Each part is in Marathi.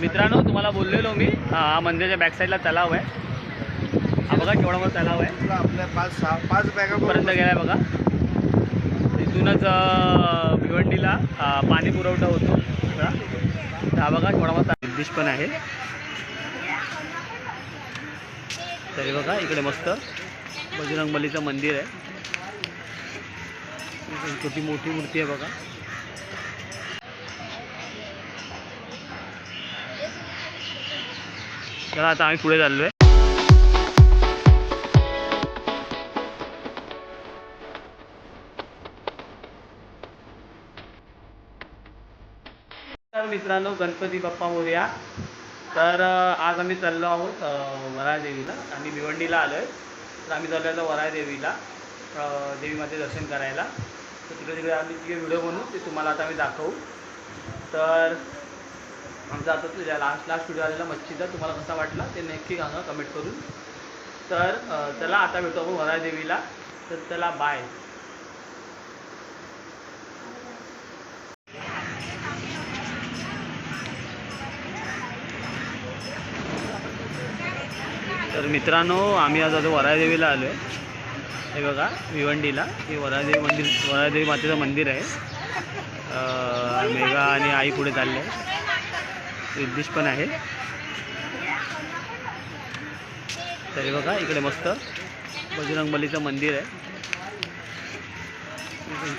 मित्रांनो तुम्हाला बोललेलो मी. हा मंदिराच्या बॅक साईडला तलाव आहे. हा बघा केवढा मोठा तलाव आहे. तुला आपल्या पाच सहा पाच बॅगा पर्यंत गेलाय बघा. इथूनच अं, भिवंडीला अं, पाणी पुरवठा होतो. बघा. तर हा बघा केवढा मोठा निर्देश पण आहे. तरी बघा इकडे मस्त बजरंग बलीचं मंदिर आहे. छोटी मोठी मूर्ती आहे बघा. चला आता आम्ही पुढे चाललोय. तर मित्रांनो गणपती बाप्पा मोर्या तर आज आम्ही चाललो आहोत वरायदेवीला देवीला आम्ही भिवंडीला आलो आहे तर आम्ही चाललो आहे वरायदेवीला देवीमध्ये देवी माते दर्शन करायला. तर तिकडे तिकडे आम्ही तिकडे व्हिडिओ बनवू ते तुम्हाला आता आम्ही दाखवू. तर आमचा आता तुझ्या लास्ट लास्ट व्हिडिओ आलेला मच्छीचा तुम्हाला कसा वाटला ते नक्की सांगा कमेंट करून. तर चला आता भेटू आपण वराय देवीला. तर चला बाय तर मित्रांनो आम्ही आज आता वरादेवीला आलो आहे हे बघा भिवंडीला. हे वरादेवी मंदिर वरादेवी मातेचं मंदिर आहे. मेघा आणि आई पुढे चालले. रिद्देश पण आहे. तरी बघा इकडे मस्त बजरंगबलीचं मंदिर आहे.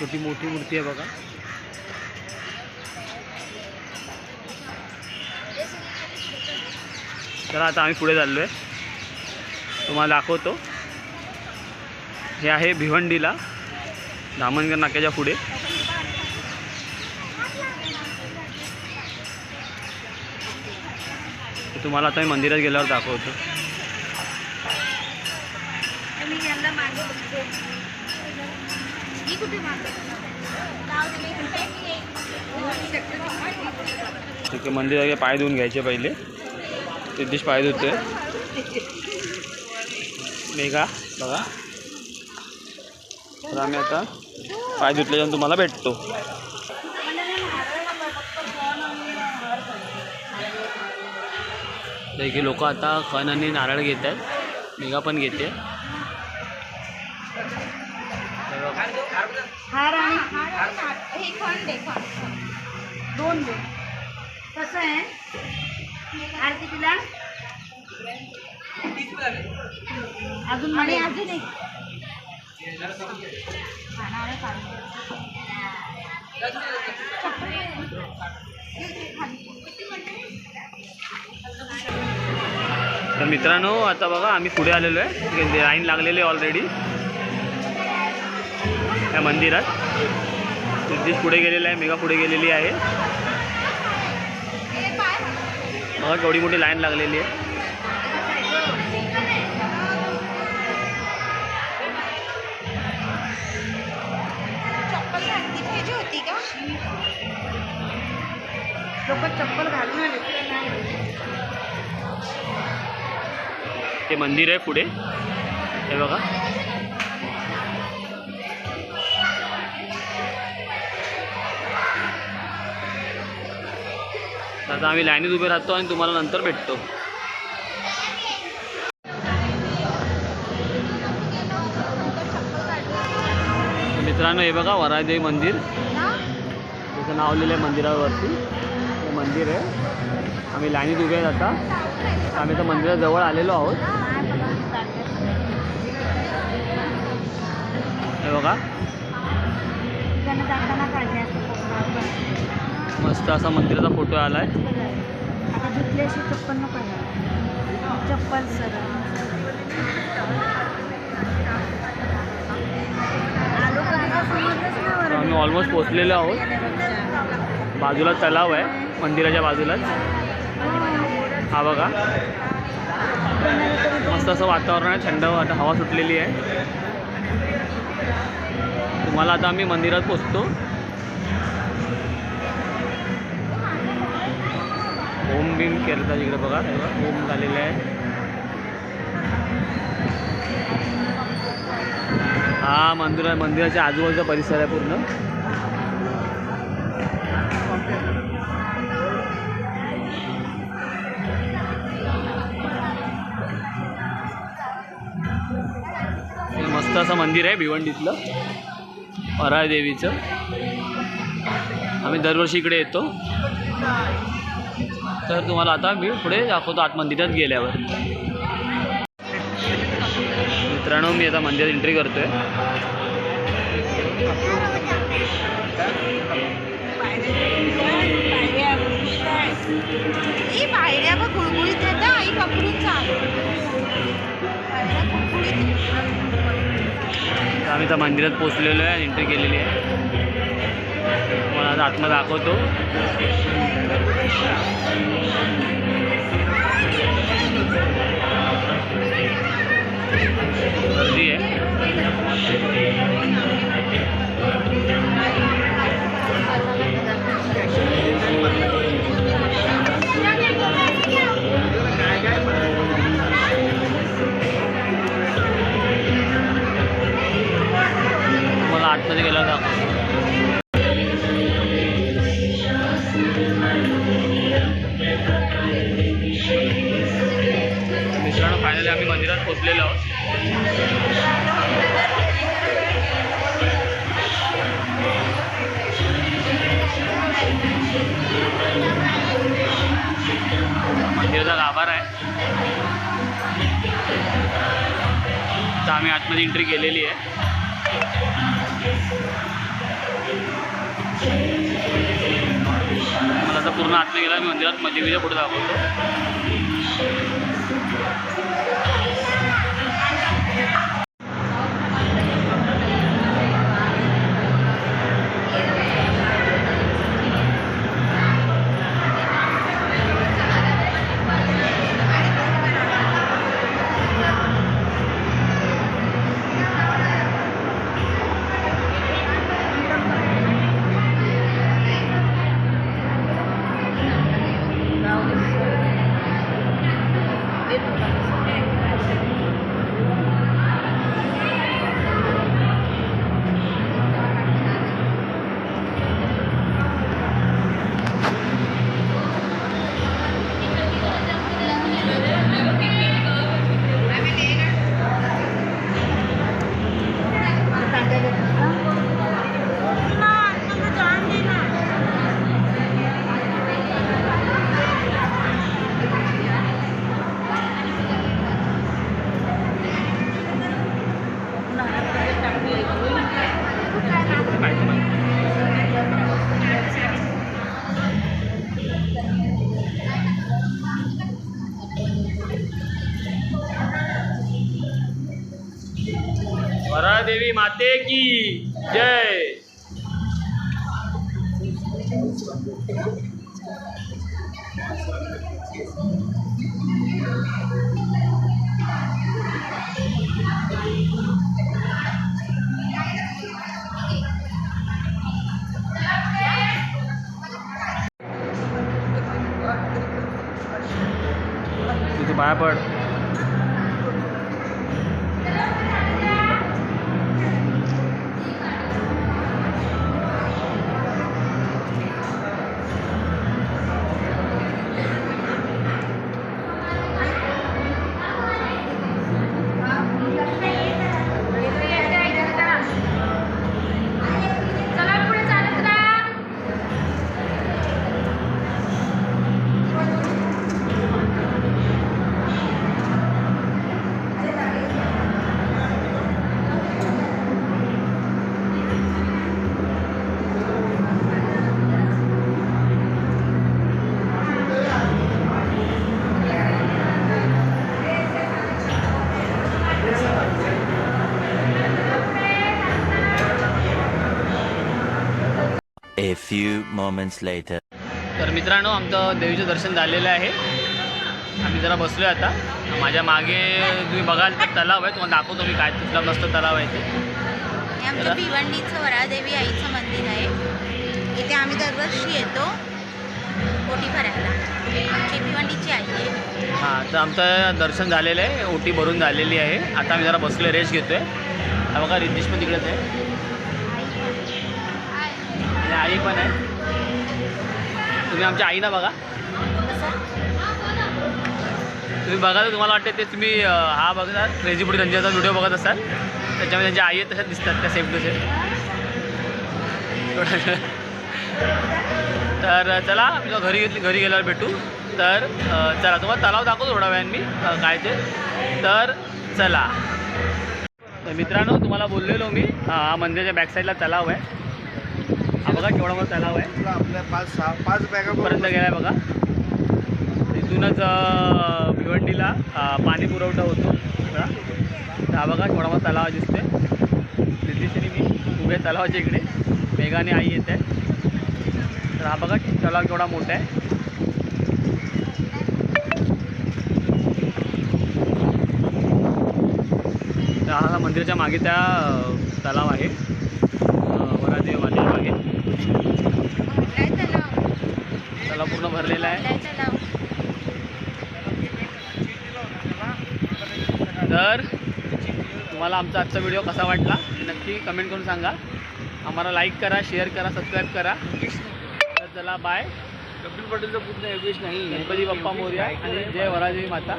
छोटी मोठी मूर्ती आहे बघा. तर आता आम्ही पुढे चाललो आहे तुम्हाला दाखवतो. हे आहे भिवंडीला धामणगर नाक्याच्या पुढे. तुम्हाला आता मी मंदिरात गेल्यावर दाखवतो. ठीक आहे मंदिरात पाय धुवून घ्यायचे पहिले. सिद्धेश पाय धुतोय. मेघा बघा. तर आम्ही आता पाय धुतल्याच्यानंतर तुम्हाला भेटतो. की लोक आता खण आणि नारळ घेत आहेत. मेघा पण घेते. हे दोन दे. कसं आहे? अजून आणि अजून एक. खाणार. तर मित्रांनो आता बघा आम्ही पुढे आलेलो आहे. लाईन लागलेली आहे ऑलरेडी या मंदिरात. सिद्धेश पुढे गेलेला आहे मेघा पुढे गेलेली आहे. बघा केवढी मोठी लाईन लागलेली आहे. लोक चप्पल घालून आले. ते मंदिर आहे पुढे. हे बघा. आता आम्ही लाईनीत उभे राहतो आणि तुम्हाला नंतर भेटतो. मित्रांनो हे बघा वरादेवी मंदिर. त्याचं नाव लिहिलं आहे मंदिरावरती. मंदिर आहे. आम्ही लाईनीत उभे आहेत आता. आम्ही आता मंदिराजवळ आलेलो आहोत. हे बघा. मस्त असा मंदिराचा फोटो आला आहे. चप्पल सर. आम्ही ऑलमोस्ट पोचलेलो आहोत. बाजूला तलाव आहे. मंदिराच्या बाजूलाच. हा बघा. मस्त असं वातावरण आहे थंड आता हवा सुटलेली आहे. तुम्हाला आता आम्ही मंदिरात पोचतो. होम बिम केलं तर इकडे बघा तेव्हा ओम होम झालेलं आहे. हा मंदिर मंदिराच्या आजूबाजूचा परिसर आहे पूर्ण. मोठं असं मंदिर आहे भिवंडीतलं. वराळ देवीचं. आम्ही दरवर्षी इकडे येतो. तर तुम्हाला आता मी पुढे दाखवतो आत मंदिरात गेल्यावर. मित्रांनो मी आता मंदिरात एंट्री करतोय. आहे आम्ही तर आम्ही त्या मंदिरात पोचलेलो आहे एंट्री केलेली आहे. तुम्हाला आता आत्मा दाखवतो. आतमध्ये गेला दाखवतो मित्रांनो फायनली आम्ही मंदिरात पोचलेलो आहोत. मंदिराचा गाभार आहे. तर आम्ही आतमध्ये एंट्री केलेली आहे. मला आता पूर्ण आतमध्ये गेला मी मंदिरात मध्ये पुढे दाखवतो माते की जय A few moments later. तर मित्रांनो आमचं देवीचं दर्शन झालेलं आहे. आम्ही जरा बसलो आहे आता. माझ्या मागे तुम्ही बघाल तर तलाव आहे. तुम्हाला दाखवतो मी काय तिथला मस्त तलाव आहे ते. हे आमचं भिवंडीचं वरादेवी आईचं मंदिर आहे. इथे आम्ही दरवर्षी येतो ओटी भरायला. आमची भिवंडीची आई आहे. हां तर आमचं दर्शन झालेलं आहे. ओटी भरून झालेली आहे. आता आम्ही जरा बसलो रेस्ट घेतो आहे हा बघा रिद्देश पण तिकडेच आहे. आई पण आहे. तुम्ही आमच्या आईना बघा. तुम्ही बघा तर तुम्हाला वाटते ते तुम्ही हा बघता क्रेझी पुढे रंजनाचा व्हिडिओ बघत असाल. त्याच्यामध्ये त्यांच्या आई आहेत तशाच दिसतात त्या सेम टू सेम तर चला मी घरी घेतली घरी गेल्यावर भेटू. तर चला तुम्हाला तलाव दाखवतो थोडा वेळ मी काय ते. तर चला. तर मित्रांनो तुम्हाला बोललेलो मी हा मंदिराच्या बॅक साईडला तलाव आहे. हा बघा केवढा मोठा तलाव आहे. आपल्या पाच सहा पाच बॅगा पर्यंत गेलाय बघा. इथूनच भिवंडीला पाणी पुरवठा होतो. हा. बघा केवढा मोठा तलाव दिसतोय. दिदीशी मी उभे तलावाच्या इकडे. मेघाने आई येत. आहे तर हा बघा तलाव केवढा मोठा आहे. हा मंदिराच्या मागे त्या तलाव आहे. वरादेव मंदिर मागे. पूर्ण भरलेला आहे. तर तुम्हाला आमचा आजचा व्हिडिओ कसा वाटला नक्की कमेंट करून सांगा. आम्हाला लाईक करा शेअर करा सबस्क्राईब करा. तर चला बाय कपिल पटेलचं पूर्ण योगेश नाही. गणपती बाप्पा मोर्या आणि जय वरादेवी माता.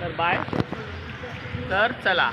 तर बाय तर चला.